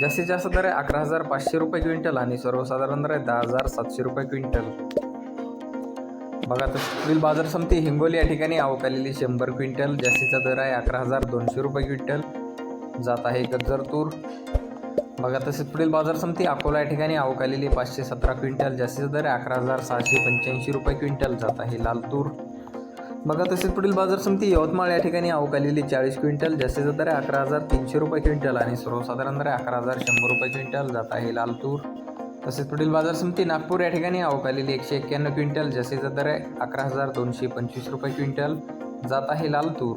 जास्तीत जास्त दर आहे अकरा हजार पाचशे रुपये क्विंटल आणि सर्वसाधारण दर आहे दहा हजार सातशे रुपये क्विंटल. बघा तर बाजार समिती हिंगोली या ठिकाणी अवकालेली शंभर क्विंटल जास्तीचा दर आहे अकरा हजार दोनशे रुपये क्विंटल. जात आहे गज्जर तूर. बघा तसेच पुढील बाजार समिती अकोला या ठिकाणी अवकालेली पाचशे सतरा क्विंटल जास्तीचा दर आहे अकरा हजार सहाशे पंच्याऐंशी रुपये क्विंटल. जात आहे लाल तूर. बघा तसेच पुढील बाजार समिती यवतमाळ या ठिकाणी अवकालेली चाळीस क्विंटल जास्तीचा दर आहे अकरा हजार तीनशे रुपये क्विंटल आणि सर्वसाधारण दर आहे अकरा हजार शंभर रुपये क्विंटल जात आहे लाल तूर तसेच पुढील बाजार समिती नागपूर या ठिकाणी अवकालेली एकशे एक्क्याण्णव क्विंटल जास्तीचा दर आहे अकरा हजार दोनशे पंचवीस रुपये क्विंटल जात आहे लाल तूर